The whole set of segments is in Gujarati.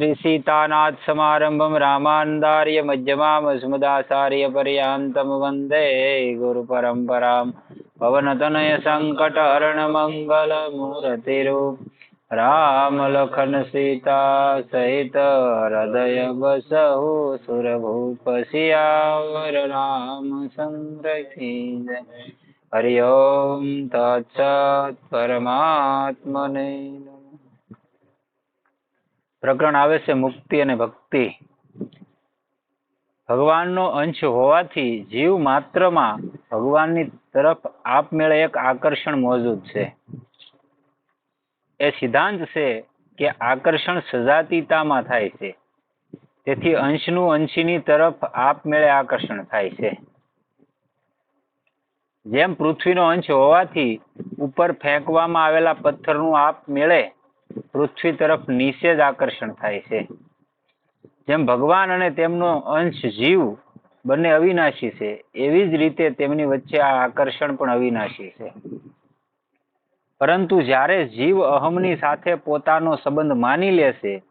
શ્રી સીતાનાથ સમારંભમ રામાનંદાર્ય મધ્યમામ સ્મદાચાર્ય પર્યાંતમ વંદે ગુરુ પરંપરામ પવનતનય સંકટ હરણ મંગલ મૂર્તિરૂપ રામ લખન સીતા સહિત હૃદય બસહુ સુરભૂપ સિયાવર રામચંદ્ર કી જય હરિ ઓમ તત્સત પરમાત્મને પ્રકરણ આવે છે મુક્તિ અને ભક્તિ. ભગવાનનો અંશ હોવાથી જીવ માત્રમાં ભગવાનની તરફ આપમેળે એક આકર્ષણ મોજૂદ છે. એ સિદ્ધાંત છે કે આકર્ષણ સજાતીતામાં થાય છે. તેથી અંશનું અંશીની તરફ આપમેળે આકર્ષણ થાય છે. જેમ પૃથ્વીનો અંશ હોવાથી ઉપર ફેંકવામાં આવેલા પથ્થરનું આપમેળે પૃથ્વી તરફ નીચે જ આકર્ષણ થાય છે. જેમ ભગવાન અને તેમનો અંશ જીવ બંને અવિનાશી છે, એવી જ રીતે તેમની વચ્ચે આ આકર્ષણ પણ અવિનાશી છે. પરંતુ જ્યારે જીવ અહમની સાથે પોતાનો સંબંધ માની લેશે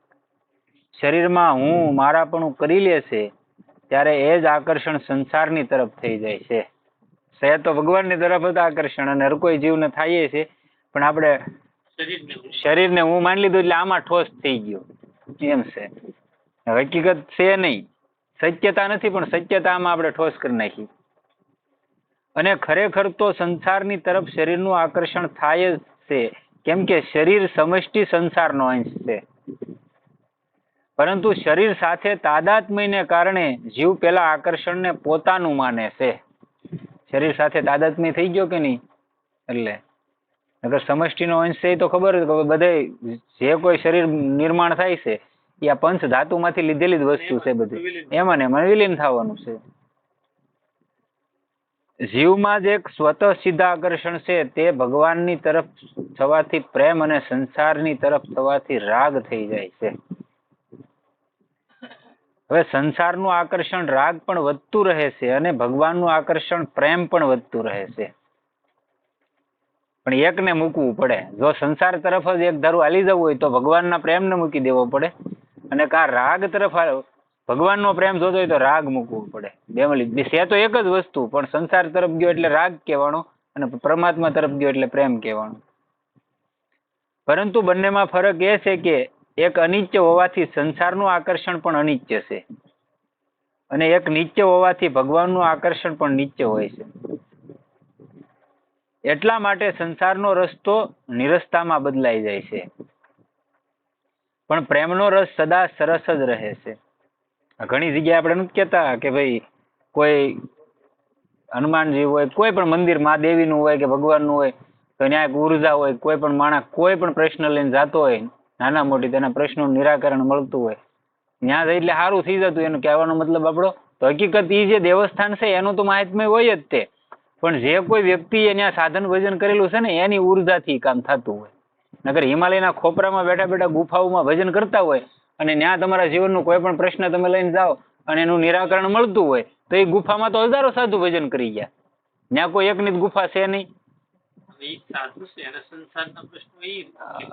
શરીરમાં હું મારાપણું કરી લેશે ત્યારે એ જ આકર્ષણ સંસારની તરફ થઈ જાય છે. સહેજ તો ભગવાનની તરફ જ આકર્ષણ અને હર કોઈ જીવને થાય છે, પણ આપણે શરીરને હું માની લીધું એટલે આમાં ઠોસ થઈ ગયો. એમ છે. હકીકત છે નહીં. સત્યતા નથી, પણ સત્યતામાં આપણે ઠોસ કરી નાખી. અને ખરેખર તો સંસારની તરફ શરીરનું આકર્ષણ થાય જ છે. કેમ કે શરીર સમષ્ટિ સંસારનો અંશ છે. પરંતુ શરીર સાથે તાદાત્મ્યને કારણે જીવ પેલા આકર્ષણને પોતાનું માને છે. શરીર સાથે તાદાત્મ્ય થઈ ગયો કે નહીં? એટલે નકર સમષ્ટિનો અંશ છે એ તો ખબર જ બધે જે કોઈ શરીર નિર્માણ થાય છે, એ આ પંચ ધાતુમાંથી લીધેલી જ વસ્તુ છે બધી. એમાં એમાં વિલીન થવાનું છે. જીવમાં જ એક સ્વતઃ સિદ્ધ આકર્ષણ છે, તે ભગવાનની તરફ થવાથી પ્રેમ અને સંસારની તરફ થવાથી રાગ થઈ જાય છે. હવે સંસારનું આકર્ષણ રાગ પણ વધતું રહે છે અને ભગવાનનું આકર્ષણ પ્રેમ પણ વધતું રહે છે. પણ એકને મૂકવું પડે. જો સંસાર તરફ જ એક ધારું હાલી જવું હોય તો ભગવાનના પ્રેમને મૂકી દેવો પડે. અને કા રાગ તરફ ભગવાનનો પ્રેમ જોતો હોય તો રાગ મૂકવો પડે. બેમલી છે તો એક જ વસ્તુ, પણ સંસાર તરફ ગયો એટલે રાગ કહેવાનો અને પરમાત્મા તરફ ગયો એટલે પ્રેમ કહેવાનો. પરંતુ બંનેમાં ફરક એ છે કે એક અનિત્ય હોવાથી સંસારનું આકર્ષણ પણ અનિત્ય છે. અને એક નિત્ય હોવાથી ભગવાનનું આકર્ષણ પણ નિત્ય હોય છે. એટલા માટે સંસારનો રસ્તો નિરસ્તામાં બદલાઈ જાય છે. પણ પ્રેમનો રસ સદા સરસ જ રહે છે. ઘણી જગ્યાએ આપણે નથી કહેતા કે ભાઈ કોઈ હનુમાનજી હોય, કોઈ પણ મંદિર મહાદેવીનું હોય કે ભગવાનનું હોય, તો ત્યાં એક ઊર્જા હોય, કોઈ પણ માણસ કોઈ પણ પ્રશ્ન લઈને જતો હોય, નાના મોટી તેના પ્રશ્નોનું નિરાકરણ મળતું હોય, ત્યાં જઈ એટલે સારું થઈ જતું એનું કહેવાનો મતલબ આપણો તો હકીકત એ જે દેવસ્થાન છે, એનું તો મહાત્મ્ય હોય જ તે. પણ જે કોઈ વ્યક્તિ એને ત્યાં સાધન ભજન કરેલું છે ને એની ઉર્જાથી કામ થતું હોય. નકર હિમાલયના ખોપરામાં બેઠા બેઠા ગુફાઓમાં ભજન કરતા હોય અને ત્યાં તમારા જીવનનું કોઈ પણ પ્રશ્ન તમે લઈને જાઓ અને એનું નિરાકરણ મળતું હોય તો એ ગુફામાં તો હજારો સાધુ ભજન કરી ગયા. ત્યાં કોઈ એકની જ ગુફા છે નહીં.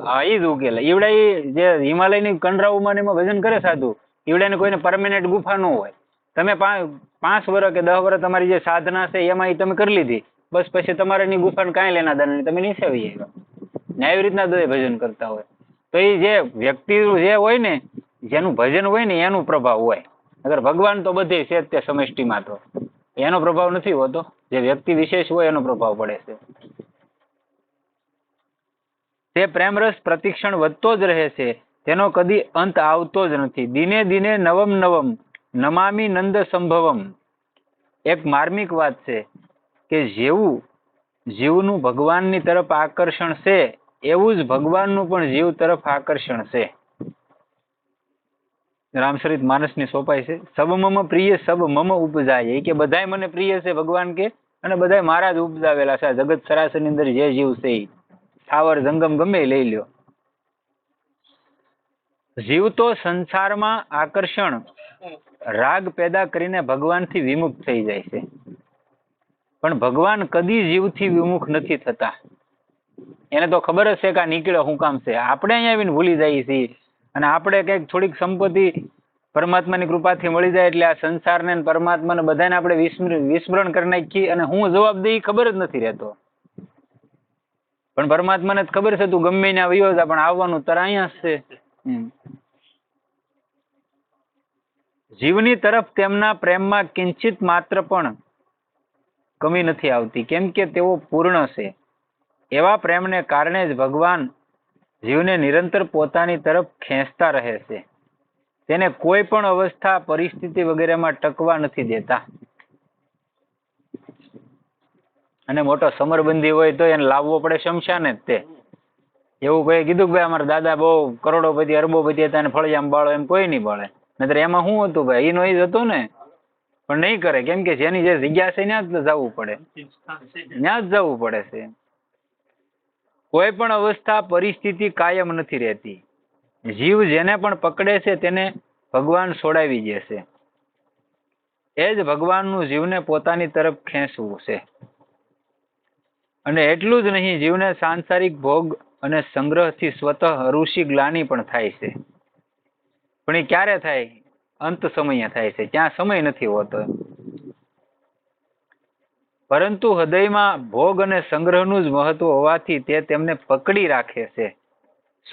હા એ જ ઉકેલે. ઈવડે જે હિમાલયની કંડરાઓમાં એમાં ભજન કરે સાધુ ઈવડે કોઈને પરમેનન્ટ ગુફા ન હોય. તમે પાંચ વર્ષ કે દસ વર્ષ તમારી જે સાધના છે એમાં એ તમે કરી લીધી. બસ પછી તમારે એની ગુફાને કાંઈ લેના દેના તમે નીચે આવી આવ્યા. ને આવી રીતના દોય ભજન કરતા હોય. તો એ જે વ્યક્તિ જે હોય ને, જેનું ભજન હોય ને એનું પ્રભાવ હોય. અગર ભગવાન તો બધે છે તે સમષ્ટિમાં તો. એનો પ્રભાવ નથી હોતો. જે વ્યક્તિ વિશેષ હોય એનો પ્રભાવ પડે છે. તે પ્રેમરસ પ્રતિક્ષણ વધતો જ રહે છે, તેનો કદી અંત આવતો જ નથી. દિને દિને નવમ નવમ નમામી નંદ સંભવમ. એક માર્મિક વાત છે કે જેવું જીવનું ભગવાનની તરફ આકર્ષણ છે, એવું જ ભગવાનનું પણ જીવ તરફ આકર્ષણ છે. રામચરિત માનસની સોપાઈ છે, સબ મમ પ્રિય, સબ મમ ઉપજાય. કે, બધાય મને પ્રિય છે ભગવાન કે, અને બધાય મારા જ ઉપજાવેલા છે. જગત સરાસરની અંદર જે જીવ છે એ સ્થાવર જંગમ ગમે લઈ લ્યો. જીવ તો સંસારમાં આકર્ષણ રાગ પેદા કરીને ભગવાનથી વિમુખ થઈ જાય છે. પણ ભગવાન કદી જીવથી વિમુખ નથી થતા. એને તો ખબર જ છે કે આ નીકળે શું કામ છે. આપણે અહીંયા આવીને ભૂલી જઈએ છીએ. અને આપણે કંઈક થોડીક સંપત્તિ પરમાત્માની કૃપાથી મળી જાય એટલે આ સંસારને પરમાત્માને બધાને આપણે વિસ્મરણ કરી નાખીએ અને હું જવાબ ખબર જ નથી રહેતો. પણ પરમાત્માને ખબર છે તું ગમે ત્યાં વયો પણ આવવાનું તારે અહીંયા જ છે. જીવની તરફ તેમના પ્રેમમાં કિંચિત માત્ર પણ કમી નથી આવતી. કેમ કે તેઓ પૂર્ણ છે. એવા પ્રેમને કારણે જ ભગવાન જીવને નિરંતર પોતાની તરફ ખેંચતા રહે છે. તેને કોઈ પણ અવસ્થા, પરિસ્થિતિ વગેરેમાં ટકવા નથી દેતા. અને મોટો સમરબંધી હોય તો એને લાવવો પડે શમશાને જ તે. એવું કોઈ કીધું કે ભાઈ, અમારા દાદા બહુ કરોડોપતિ, અરબોપતિ હતા અને ફળિયામ બાળો એમ કોઈ નહીં બાળે નહીતર એમાં શું હતું ભાઈ? એ નોઈઝ હતો ને? પણ નહીં કરે. કેમ કે જેની જે જગ્યા છે ત્યાં જ જવું પડે. ત્યાં જ જવું પડે છે. કોઈ પણ અવસ્થા, પરિસ્થિતિ કાયમ નથી રહેતી. જીવ જેને પણ પકડે છે, તેને ભગવાન છોડાવી જશે એ જ ભગવાનનું જીવને પોતાની તરફ ખેંચવું છે. અને એટલું જ નહીં, જીવને સાંસારિક ભોગ અને સંગ્રહથી સ્વતઃ ઋષિ ગ્લાની પણ થાય છે. પણ એ ક્યારે થાય? અંત સમયે થાય છે. ત્યાં સમય નથી હોતો. પરંતુ હૃદયમાં ભોગ અને સંગ્રહનું જ મહત્વ હોવાથી તે તેમને પકડી રાખે છે.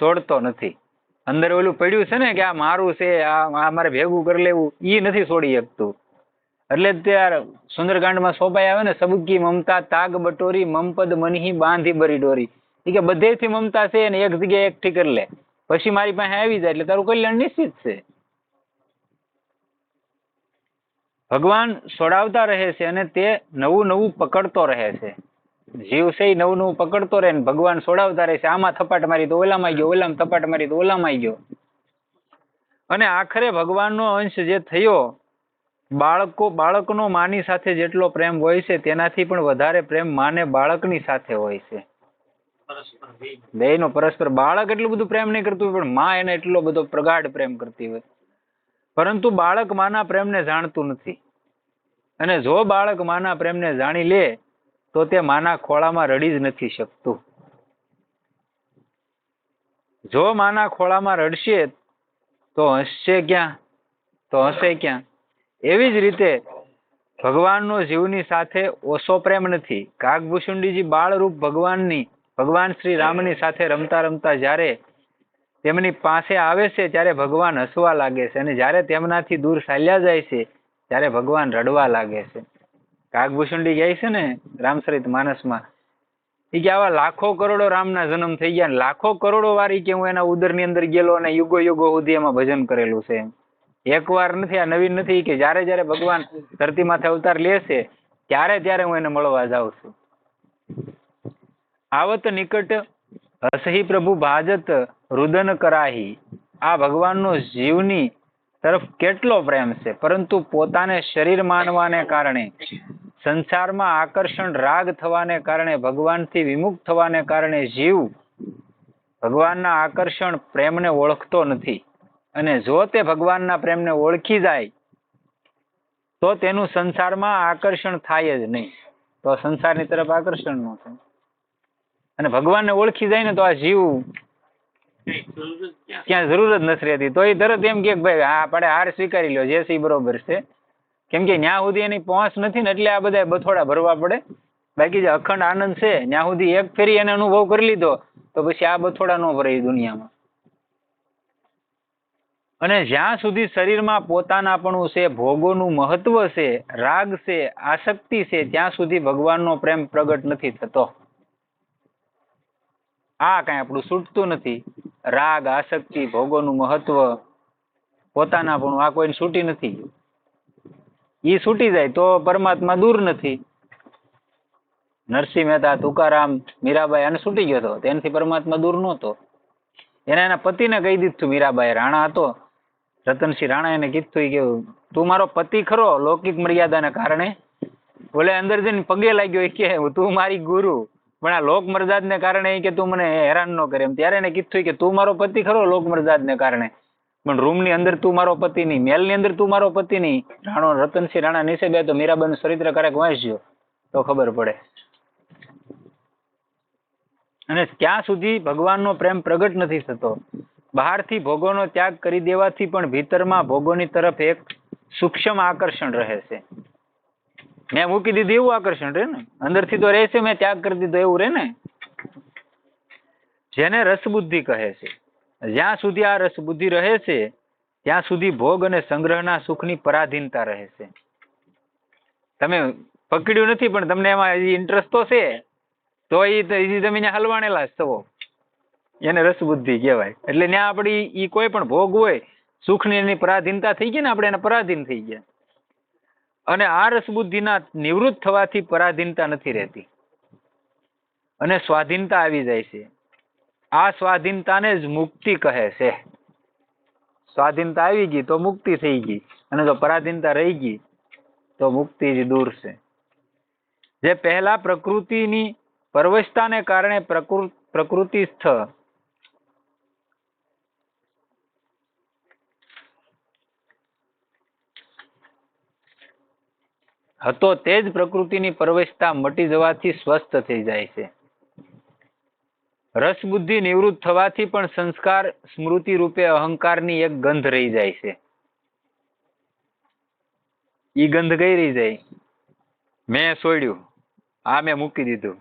છોડતો નથી. અંદર ઓલું પડ્યું છે ને કે આ મારું છે, આ મારે ભેગું કરી લેવું એ નથી છોડી શકતું. એટલે ત્યારે સુંદરકાંડમાં સોપાઈ આવે ને, સબકી મમતા, તાગ બટોરી, મમપદ મનહી, બાંધી બરી ડોરી. એ કે બધેથી મમતા છે અને એક જગ્યાએ એકઠી કરી લે. પછી મારી પાસે આવી જાય એટલે તારું કલ્યાણ નિશ્ચિત છે. ભગવાન છોડાવતા રહે છે અને તે નવું નવું પકડતો રહે છે. જીવ છે નવું નવું પકડતો રહે ભગવાન છોડાવતા રહે છે. આમાં થપાટ મારી તો ઓલામાં ગયો, ઓલામાં થપાટ મારી તો ઓલામાં ગયો. અને આખરે ભગવાનનો અંશ જે થયો, બાળકો, બાળકનો માની સાથે જેટલો પ્રેમ હોય છે તેનાથી પણ વધારે પ્રેમ માને બાળકની સાથે હોય છે. બેયનો પરસ્પર બાળક એટલું બધું પ્રેમ નહીં કરતું પણ માં એને એટલો બધો પ્રગાઢ પ્રેમ કરતી હોય. પરંતુ બાળક માના પ્રેમને જાણતું નથી. અને જો બાળક માના પ્રેમને જાણી લે, તો તે માના ખોળામાં રડી જ નથી શકતું. જો માના ખોળામાં રડશે, તો હસશે ક્યાં? તો હસે ક્યાં? એવી જ રીતે ભગવાનનો જીવની સાથે ઓછો પ્રેમ નથી. કાગભૂષુંડીજી બાળરૂપ ભગવાનની ભગવાન શ્રી રામની સાથે રમતા રમતા જ્યારે તેમની પાસે આવે છે, ત્યારે ભગવાન હસવા લાગે છે અને જ્યારે તેમનાથી દૂર ચાલ્યા જાય છે, ત્યારે ભગવાન રડવા લાગે છે. કાગભૂષુંડી કહે છે ને, રામચરિત માનસમાં એ કે આવા લાખો કરોડો રામના જન્મ થઈ ગયા ને લાખો કરોડો વાર કે હું એના ઉદરની અંદર ગયેલો અને યુગો યુગો સુધી એમાં ભજન કરેલું છે એક વાર નથી, આ નવીન નથી કે જ્યારે જ્યારે ભગવાન ધરતી માથે અવતાર લે છે, ત્યારે ત્યારે હું એને મળવા જાઉં છું. આવત નિકટ હસહી પ્રભુ ભાજત રુદન કરાહી. આ ભગવાનનો જીવની તરફ કેટલો પ્રેમ છે? પરંતુ પોતાને શરીર માનવાને કારણે, સંસારમાં આકર્ષણ રાગ થવાને કારણે, ભગવાનથી વિમુખ થવાને કારણે જીવ ભગવાનના આકર્ષણ પ્રેમને ઓળખતો નથી. અને જો તે ભગવાનના પ્રેમને ઓળખી જાય, તો તેનું સંસારમાં આકર્ષણ થાય જ નહીં. તો સંસારની તરફ આકર્ષણ ન થાય. અને ભગવાનને ઓળખી જાય ને તો આ જીવ ત્યાં જરૂરત નથી રહેતી. તો એ તરત એમ કે ભાઈ હા આપણે હાર સ્વીકારી લ્યો, જે સી બરોબર છે. કેમ કે ન્યા સુધી એની પહોંચ નથી ને એટલે આ બધા બથોડા ભરવા પડે. બાકી જે અખંડ આનંદ છે, ન્યા સુધી એક ફેરી એને અનુભવ કરી લીધો, તો પછી આ બથોડા ન ભરે દુનિયામાં. અને જ્યાં સુધી શરીરમાં પોતાનાપણું છે, ભોગોનું મહત્વ છે, રાગ છે, આસક્તિ છે, ત્યાં સુધી ભગવાનનો પ્રેમ પ્રગટ નથી થતો. આ કાંઈ આપણું છૂટતું નથી. રાગ, આસક્તિ, ભોગોનું મહત્વ, પોતાના પણ આ કોઈને છૂટી નથી. એ છૂટી જાય તો પરમાત્મા દૂર નથી. નરસિંહ મહેતા, તુકારામ, મીરાબાઈ અને છૂટી ગયો હતો તેનાથી પરમાત્મા દૂર નહોતો. એને એના પતિને કહી દીધું મીરાબાઈ, રાણા હતો. રતનસિંહ રાણા એને કીધું કે, તું મારો પતિ ખરો. લૌકિક મર્યાદાને કારણે. બોલે અંદર જઈને પગે લાગ્યો કે, તું મારી ગુરુ. પણ આ લોક મર્યાદને કારણે કે તું મને હેરાન ન કરે એમ. ત્યારે એને કીધું કે તું મારો પતિ ખરો લોક મર્યાદને કારણે. પણ રૂમની અંદર તું મારો પતિ નહીં, મહેલની અંદર તું મારો પતિ નહીં. રાણો રતનસિંહ રાણા નીચે બે તો મીરાબાઈનું ચરિત્ર ક્યારેક વાંચજો તો ખબર પડે. અને ક્યાં સુધી ભગવાનનો પ્રેમ પ્રગટ નથી થતો? બહારથી ભોગોનો ત્યાગ કરી દેવાથી પણ ભીતરમાં ભોગોની તરફ એક સૂક્ષ્મ આકર્ષણ રહે છે. મેં મૂકી દીધું એવું આકર્ષણ રહે ને. અંદરથી તો રહેશે મેં ત્યાગ કરી દીધો એવું રહે ને. જેને રસબુદ્ધિ કહે છે. જ્યાં સુધી આ રસબુદ્ધિ રહે છે, ત્યાં સુધી ભોગ અને સંગ્રહના સુખની પરાધીનતા રહે તમે પકડ્યું નથી, પણ તમને એમાં ઇન્ટરેસ્ટ તો છે, તો એ તમે ત્યાં હલવાણેલા છો. એને રસબુદ્ધિ કહેવાય. એટલે ત્યાં આપણી એ કોઈ પણ ભોગ હોય, સુખની એની પરાધીનતા થઈ ગઈ ને, આપણે એને પરાધીન થઈ ગયા. અને આ રસબુદ્ધિના નિવૃત્ત થવાથી પરાધીનતા નથી રહેતી. અને સ્વાધીનતા આવી જાય છે. આ સ્વાધીનતાને જ મુક્તિ કહે છે. સ્વાધીનતા આવી ગઈ તો મુક્તિ થઈ ગઈ. અને જો પરાધીનતા રહી ગઈ તો મુક્તિ જ દૂર છે. જે પહેલા પ્રકૃતિની પરવશતાને કારણે પ્રકૃ પ્રકૃતિસ્થ હતો તે જ પ્રકૃતિની પરવશતા મટી જવાથી સ્વસ્થ થઈ જાય છે. રસબુદ્ધિ નિવૃત્ત થવાથી પણ સંસ્કાર સ્મૃતિ રૂપે અહંકારની એક ગંધ રહી જાય છે. ઈ ગંધ કઈ રહી જાય? મેં છોડ્યું આ મેં મૂકી દીધું.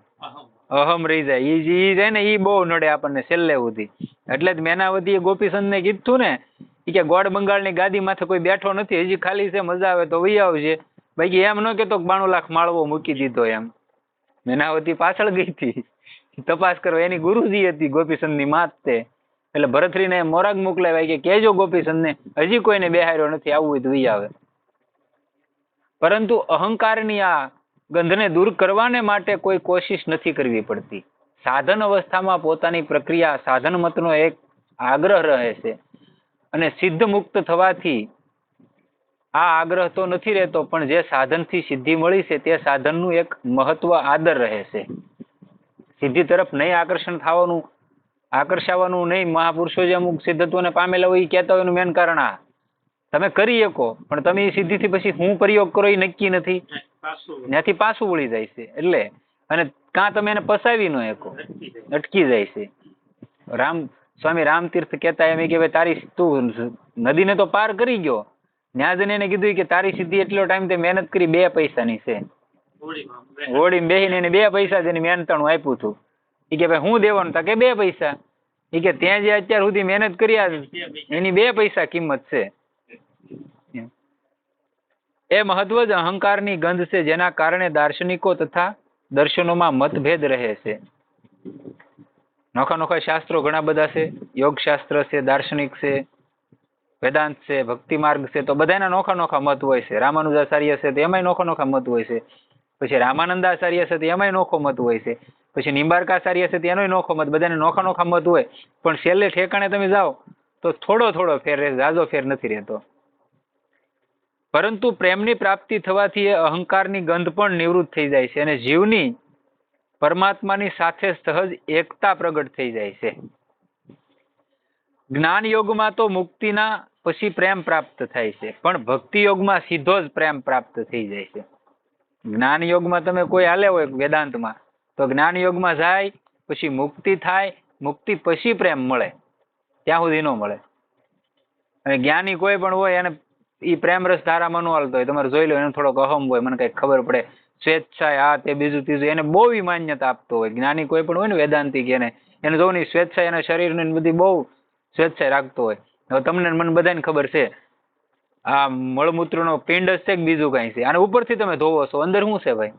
અહમ રહી જાય. ઈ ઈ જાય ને ઈ બહુ નડે આપણને છેલ્લે સુધી. એટલે જ મેનાવતીએ ગોપીચંદને કીધું ને કે ગોળ બંગાળની ગાદી માથે કોઈ બેઠો નથી, હજી ખાલી છે, મજા આવે તો વહી આવજે. બાકી એમ ન કેતો બાણું લાખ માળવો મૂકી દીધો એમ. મેનાવતી પાછળ ગઈ હતી. તપાસ કરો, એની ગુરુજી હતી ગોપીચંદની માત તે. એટલે ભરતરીને મોરાગ મોકલાવ્યા કે કેજો ગોપીચંદને હજી કોઈને બેહાર્યો નથી આવવું તો આવે. પરંતુ અહંકારની આ ગંધને દૂર કરવાને માટે કોઈ કોશિશ નથી કરવી પડતી. સાધન અવસ્થામાં પોતાની પ્રક્રિયા સાધન મતનો એક આગ્રહ રહે છે. અને સિદ્ધ મુક્ત થવાથી આ આગ્રહ તો નથી રહેતો, પણ જે સાધનથી સિદ્ધિ મળી છે તે સાધનનું એક મહત્વ આદર રહે છે. સિદ્ધિ તરફ નહીં આકર્ષણ થવાનું, આકર્ષાવાનું નહીં મહાપુરુષો જે અમુક સિદ્ધત્વને પામેલા હોય એ કહેતા હોય એનું મેન કારણ આ. તમે કરી શકો, પણ તમે એ સિદ્ધિથી પછી હું પ્રયોગ કરો એ નક્કી નથી. ત્યાંથી પાછું વળી જાય છે, એટલે અને કાં તમે એને પસાવી ન શકો, અટકી જાય. છે. રામ, સ્વામી રામતીર્થ કહેતા એમ કે ભાઈ તારી તું નદીને તો પાર કરી ગયો ત્યાં જઈને એને કીધું કે તારી સિદ્ધિ એટલો ટાઈમ તે મહેનત કરી, બે પૈસાની છે. હોળીમાં બેહીને એને બે. પૈસા જેની મહેનતાણું આપ્યું હતું એ કે ભાઈ હું દેવાનું? તા કે બે પૈસા. એ કે ત્યાં જે અત્યાર સુધી મહેનત કરી એની બે પૈસા કિંમત છે. એ મહત્વ જ અહંકારની ગંધ છે, જેના કારણે દાર્શનિકો તથા દર્શનોમાં મતભેદ રહે છે. નોખા નોખા શાસ્ત્રો ઘણા બધા છે. યોગ શાસ્ત્ર છે, દાર્શનિક છે. વેદાંત છે, ભક્તિ માર્ગ છે, તો બધાના નોખા નોખા મત હોય છે. રામાનુજાચાર્ય છે, તો એમાંય નોખા નોખા મત હોય છે. પછી રામાનંદાચાર્ય છે, તો એમાંય નોખો મત હોય છે. પછી નિંબાર્કાચાર્ય છે તેનોય નોખો મત બધાને નોખા નોખા મત હોય. પણ છેલ્લે ઠેકાણે તમે જાઓ, તો થોડો થોડો ફેર રહે, ઝાઝો ફેર નથી રહેતો. પરંતુ પ્રેમની પ્રાપ્તિ થવાથી એ અહંકારની ગંધ પણ નિવૃત્ત થઈ જાય છે અને જીવની પરમાત્માની સાથે સહજ એકતા પ્રગટ થઈ જાય છે. જ્ઞાન યોગમાં તો મુક્તિના પછી પ્રેમ પ્રાપ્ત થાય છે. પણ ભક્તિ યોગમાં સીધો જ પ્રેમ પ્રાપ્ત થઈ જાય છે. જ્ઞાન યોગમાં તમે કોઈ હાલે હોય વેદાંતમાં, તો જ્ઞાન યોગમાં જાય, પછી મુક્તિ થાય, મુક્તિ પછી પ્રેમ મળે. ત્યાં સુધી ન મળે. અને જ્ઞાની કોઈ પણ હોય એને ઈ પ્રેમ રસ ધારામાં ન હાલતો હોય. તમારે જોઈ લો, એને થોડોક અહમ હોય, મને કઈ ખબર પડે. સ્વેચ્છાએ આ તે બીજું ત્રીજું, એને બહુ માન્યતા આપતો હોય. જ્ઞાની કોઈ પણ હોય ને વેદાંતિક, એને એને જોવું સ્વેચ્છાએ એના શરીરને બધી બહુ સ્વેચ્છાએ રાખતો હોય. તમને ને મને બધાને ખબર છે, આ મળમૂત્રનો પિંડ છે કે બીજું કાંઈ છે? અને ઉપરથી તમે ધોવો છો. અંદર શું છે ભાઈ?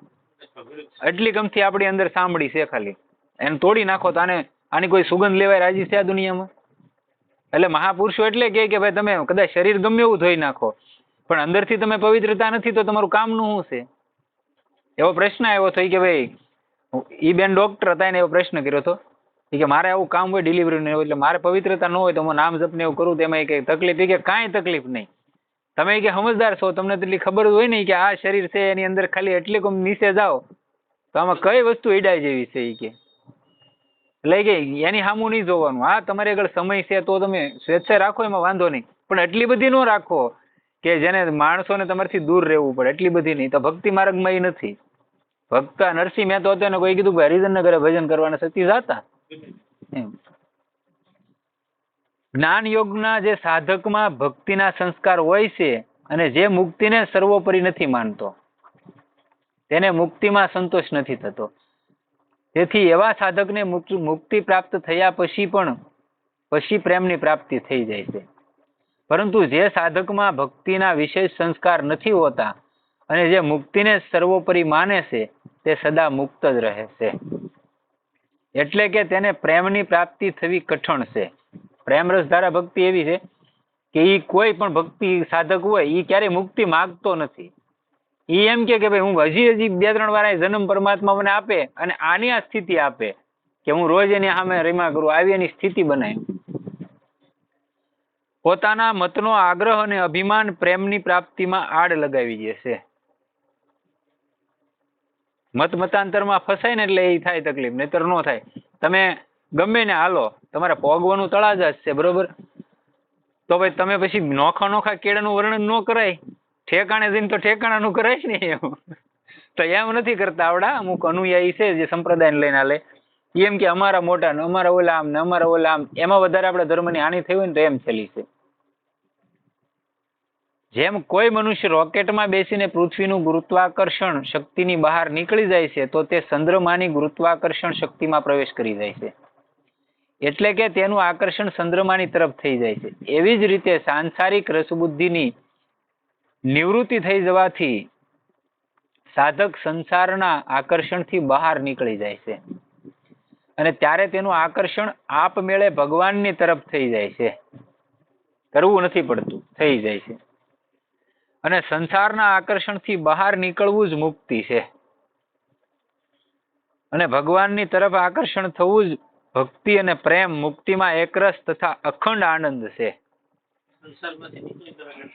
એટલી ગમથી આપણી અંદર સાંભળી છે ખાલી. એને તોડી નાખો તો આને આની કોઈ સુગંધ લેવાય રાજી છે આ દુનિયામાં? એટલે મહાપુરુષો એટલે કહે કે ભાઈ તમે કદાચ શરીર ગમે એવું ધોઈ નાખો, પણ અંદરથી તમે પવિત્રતા નથી તો તમારું કામનું શું છે? એવો પ્રશ્ન આવ્યો થઈ કે ભાઈ, ઈ બેન ડોક્ટર હતા એને એવો પ્રશ્ન કર્યો હતો કે મારે આવું કામ હોય ડિલિવરીનું એવું એટલે મારે પવિત્રતા ન હોય તો હું નામ જપને એવું કરું, તેમાં એમાં ઈ તકલીફ કે કાંઈ તકલીફ નહીં. તમે કે સમજદાર છો, તમને તેટલી ખબર હોય ને કે આ શરીર છે, એની અંદર ખાલી એટલી કોમ નીચે જાઓ. તો આમાં કઈ વસ્તુ ઈડાય જેવી છે એ કે? એટલે કે એની સામું નહીં જોવાનું. હા, તમારી આગળ સમય છે તો તમે સ્વેચ્છા રાખો, એમાં વાંધો નહીં. પણ એટલી બધી ન રાખો કે જેને માણસોને તમારથી દૂર રહેવું પડે, એટલી બધી નહીં. તો ભક્તિ માર્ગમાં એ નથી. ભક્ત નરસિંહ મહેતો હતો એને કોઈ કીધું કે હરિજનના ઘરે ભજન કરવાના સતી જાતા. જ્ઞાન યોગના જે સાધકમાં ભક્તિના સંસ્કાર હોય છે અને જે મુક્તિને સર્વોપરી નથી માનતો, તેને મુક્તિમાં સંતોષ નથી થતો. તેથી એવા સાધકને મુક્તિ પ્રાપ્ત થયા પછી પણ, પછી પ્રેમની પ્રાપ્તિ થઈ જાય છે. પરંતુ જે સાધકમાં ભક્તિના વિશેષ સંસ્કાર નથી હોતા અને જે મુક્તિને સર્વોપરી માને છે, તે સદા મુક્ત જ રહે છે. એટલે કે તેને પ્રેમની પ્રાપ્તિ થવી કઠણ છે. પ્રેમ રસ ધારા ભક્તિ એવી છે કે એ કોઈ પણ ભક્તિ સાધક હોય એ ક્યારેય મુક્તિ માગતો નથી. એ એમ કે ભાઈ હું હજી હજી બે ત્રણ વાર જન્મ પરમાત્મા મને આપે અને આની આ સ્થિતિ આપે કે હું રોજ એની સામે રીમા કરું, આવી એની સ્થિતિ બનાવી પોતાના મતનો આગ્રહ અને અભિમાન પ્રેમની પ્રાપ્તિમાં આડ લગાવી દે છે. મત મતાંતરમાં ફસાય ને એટલે એ થાય તકલીફ, નહીતર નો થાય. તમે ગમે ને હાલો, તમારે પોગવાનું તળાજા છે, બરોબર? તો ભાઈ તમે પછી નોખા નોખા કેળાનું વર્ણન ન કરાય. ઠેકાણે જઈને તો ઠેકાણાનું કરાય ને એમ. તો એમ નથી કરતા આવડા, અમુક અનુયાયી છે જે સંપ્રદાયને લઈને હાલે. એમ કે અમારા મોટા ને, અમારા ઓલા આમ ને, અમારા ઓલા આમ. એમાં વધારે આપણા ધર્મની હાનિ થઈ હોય ને તો એમ છેલી છે. જેમ કોઈ મનુષ્ય રોકેટમાં બેસીને પૃથ્વીનું ગુરુત્વાકર્ષણ શક્તિની બહાર નીકળી જાય છે, તો તે ચંદ્રમાની ગુરુત્વાકર્ષણ શક્તિમાં પ્રવેશ કરી જાય છે. એટલે કે તેનું આકર્ષણ ચંદ્રમાની તરફ થઈ જાય છે. એવી જ રીતે સાંસારિક રસબુદ્ધિની નિવૃત્તિ થઈ જવાથી સાધક સંસારના આકર્ષણથી બહાર નીકળી જાય છે. અને ત્યારે તેનું આકર્ષણ આપમેળે ભગવાનની તરફ થઈ જાય છે. કરવું નથી પડતું, થઈ જાય છે. અને સંસારના આકર્ષણથી બહાર નીકળવું જ મુક્તિ છે. અને ભગવાનની તરફ આકર્ષણ થવું જ ભક્તિ અને પ્રેમ મુક્તિમાં એકરસ તથા અખંડ આનંદ છે.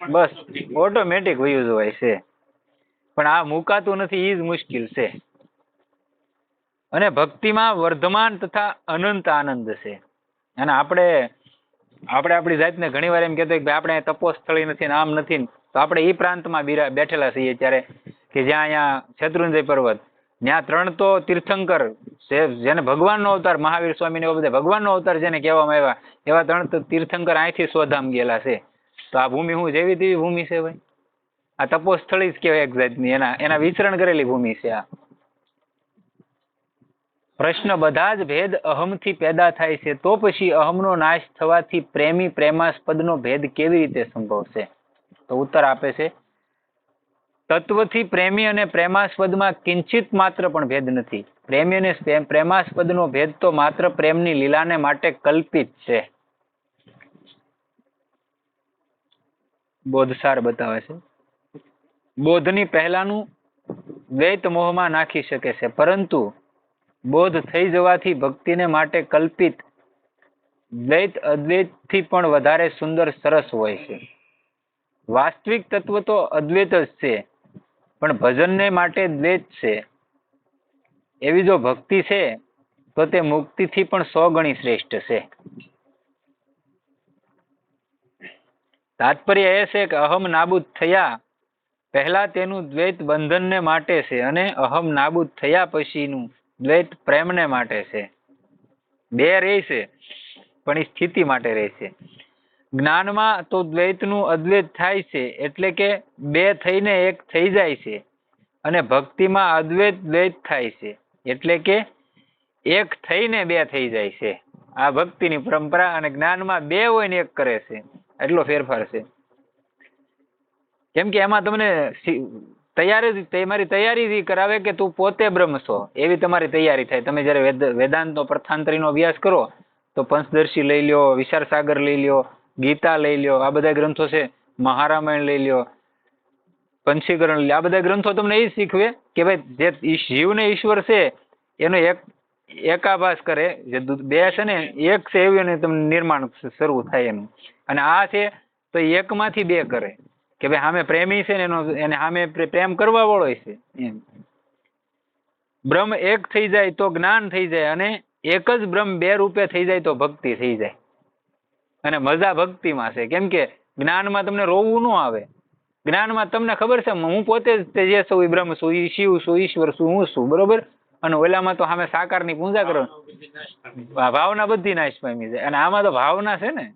બસ ઓટોમેટિક વયું જવાય છે. પણ આ મુકાતું નથી એ જ મુશ્કેલ છે. અને ભક્તિમાં વર્ધમાન તથા અનંત આનંદ છે. અને આપણે આપણે આપણી જાતને ઘણી વાર એમ કહેતો કે આપણે તપોસ્થળી નથી ને આમ નથી. તો આપણે એ પ્રાંતમાં બિરા, બેઠેલા છીએ ત્યારે કે જ્યાં અહીંયા શત્રુંજય પર્વત ત્યાં ત્રણ તો તીર્થંકર જેને ભગવાનનો અવતાર, મહાવીર સ્વામીને એવા બધા ભગવાનનો અવતાર જેને કહેવામાં આવ્યા, એવા ત્રણ તીર્થંકર અહીંથી સ્વધામ ગયેલા છે. તો આ ભૂમિ હું જેવી તેવી ભૂમિ છે ભાઈ? આ તપોસ્થળી જ કહેવાય એક જાતની એના એના વિચરણ કરેલી ભૂમિ છે આ. પ્રશ્ન બધા જ ભેદ અહમથી પેદા થાય છે, તો પછી અહમનો નાશ થવાથી પ્રેમી પ્રેમાસ્પદનો ભેદ કેવી રીતે સંભવ છે તો ઉત્તર આપે છે. તત્વથી પ્રેમી અને પ્રેમાસ્પદમાં કિંચિત માત્ર પણ ભેદ નથી. પ્રેમી અને પ્રેમ- પ્રેમાસ્પદનો ભેદ તો માત્ર પ્રેમની લીલાને માટે કલ્પિત છે. બોધસાર બતાવે છે. બોધની પહેલાનું દ્વૈત મોહમાં નાખી શકે છે, પરંતુ બોધ થઈ જવાથી ભક્તિને માટે કલ્પિત દ્વૈત અદ્વૈતથી પણ વધારે સુંદર, સરસ હોય છે. વાસ્તવિક તત્વ તો અદ્વૈત જ છે, પણ ભજનને માટે દ્વૈત છે. એવી જો ભક્તિ છે, તો તે મુક્તિથી પણ સો ગણી શ્રેષ્ઠ છે. તાત્પર્ય એ છે કે અહમ નાબૂદ થયા પહેલા તેનું દ્વૈત બંધનને માટે છે અને અહમ નાબૂદ થયા પછીનું દ્વૈત પ્રેમને માટે છે. બે રહે છે, પણ એ સ્થિતિ માટે રહે છે. જ્ઞાનમાં તો દ્વૈતનું અદ્વૈત થાય છે, એટલે કે બે થઈને એક થઈ જાય છે. અને ભક્તિમાં અદ્વૈત દ્વૈત થાય છે, એટલે કે એક થઈને બે થઈ જાય છે. આ ભક્તિની પરંપરા અને જ્ઞાનમાં બે હોય ને એક કરે છે. એટલો ફેરફાર છે. કેમ કે એમાં તમને તૈયારી તમારી તૈયારી કરાવે કે તું પોતે બ્રહ્મ છો. એવી તમારી તૈયારી થાય. તમે જ્યારે વેદ, વેદાંતનો, પ્રથાંતરીનો અભ્યાસ કરો, તો પંચદર્શી લઈ લ્યો, વિશાળ સાગર લઈ લ્યો ગીતા લઈ લ્યો, આ બધા ગ્રંથો છે, મહારામાયણ લઈ લ્યો, પંચીકરણ લઈ આ બધા ગ્રંથો તમને એ શીખવે કે ભાઈ જે જીવને ઈશ્વર છે, એનો એક એકાભાસ કરે, જે બે છે ને, એક છે એવું એને તમને નિર્માણ શરૂ થાય એનું. અને આ છે, તો એકમાંથી બે કરે. કે ભાઈ સામે પ્રેમી છે ને એનો, એને સામે પ્રેમ કરવા વાળો છે, એમ. બ્રહ્મ એક થઈ જાય તો જ્ઞાન થઈ જાય અને એક જ બ્રહ્મ બે રૂપે થઈ જાય તો ભક્તિ થઈ જાય. અને મજા ભક્તિમાં છે. કેમ કે જ્ઞાનમાં તમને રોવું ન આવે. જ્ઞાનમાં તમને ખબર છે, હું પોતે જ જે છું બ્રહ્મ છું, ઈ શિવ છું, ઈશ્વર છું, હું છું, બરોબર? અને ઓલામાં તો સામે સાકારની પૂજા કરો. ભાવના બધી નાશ પામી જાય. અને આમાં તો ભાવના છે ને,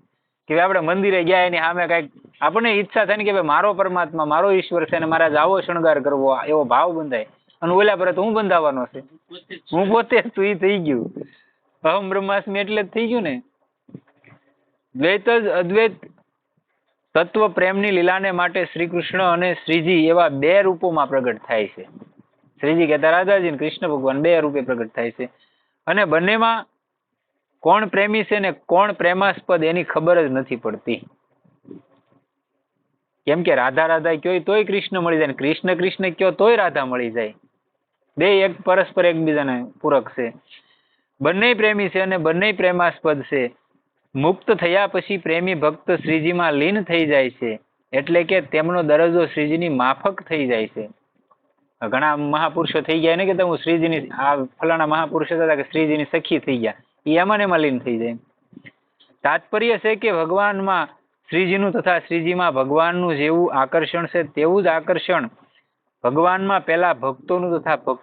કે આપણે મંદિરે ગયા એની સામે કંઈક આપણને ઈચ્છા થાય ને કે ભાઈ મારો પરમાત્મા, મારો ઈશ્વર છે અને મારા જ આવો શણગાર કરવો એવો ભાવ બંધાય. અને ઓલા પર તો હું બંધાવાનો છે. હું પોતે જ તું એ થઈ ગયું. અહમ બ્રહ્માસ્મી એટલે જ થઈ ગયું ને. દ્વૈત જ અદ્વૈત તત્વ પ્રેમની લીલાને માટે શ્રી કૃષ્ણ અને શ્રીજી એવા બે રૂપોમાં પ્રગટ થાય છે. શ્રીજી કહેતા રાધાજી કૃષ્ણ ભગવાન બે રૂપે પ્રગટ થાય છે. અને બંનેમાં કોણ પ્રેમી છે ને કોણ પ્રેમાસ્પદ એની ખબર જ નથી પડતી. કેમ કે રાધા રાધા કયો તોય કૃષ્ણ મળી જાય કૃષ્ણ કૃષ્ણ કયો તોય રાધા મળી જાય. બે એક પરસ્પર એકબીજાને પૂરક છે. બંને પ્રેમી છે અને બંને પ્રેમાસ્પદ છે. મુક્ત થયા પછી પ્રેમી ભક્ત શ્રીજીમાં લીન થઈ જાય છે, એટલે કે તેમનો દરજ્જો શ્રીજીની માફક થઈ જાય છે. ઘણા મહાપુરુષો થઈ ગયા ને કે તમે શ્રીજીની, આ ફલાણા મહાપુરુષો હતા કે શ્રીજીની સખી થઈ ગયા એ એમાં એમાં લીન થઈ જાય. તાત્પર્ય છે કે ભગવાનમાં શ્રીજીનું તથા શ્રીજીમાં ભગવાનનું જેવું આકર્ષણ છે, તેવું જ આકર્ષણ ભગવાનમાં પેલા ભક્તોનું તથા ભક્ત